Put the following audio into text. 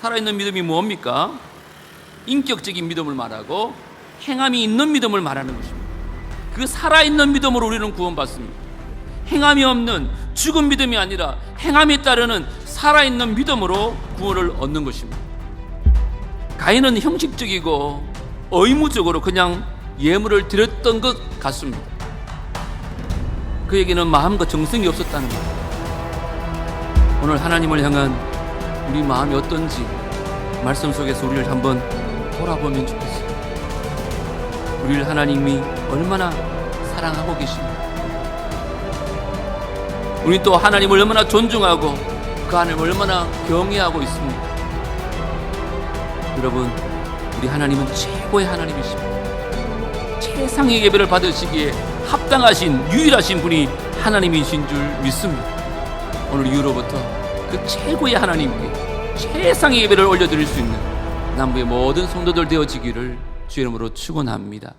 살아있는 믿음이 뭡니까? 인격적인 믿음을 말하고 행함이 있는 믿음을 말하는 것입니다. 그 살아있는 믿음으로 우리는 구원받습니다. 행함이 없는 죽은 믿음이 아니라 행함에 따르는 살아있는 믿음으로 구원을 얻는 것입니다. 가인은 형식적이고 의무적으로 그냥 예물을 드렸던 것 같습니다. 그에게는 마음과 정성이 없었다는 것. 오늘 하나님을 향한 우리 마음이 어떤지 말씀 속에서 우리를 한번 돌아보면 좋겠어요. 우리를 하나님이 얼마나 사랑하고 계십니까? 우리 또 하나님을 얼마나 존중하고 그 하나님을 얼마나 경외하고 있습니까? 여러분, 우리 하나님은 최고의 하나님이십니다. 최상의 예배를 받으시기에 합당하신 유일하신 분이 하나님이신 줄 믿습니다. 오늘 이후로부터 그 최고의 하나님께 최상의 예배를 올려드릴 수 있는 남부의 모든 성도들 되어지기를 주의 이름으로 축원합니다.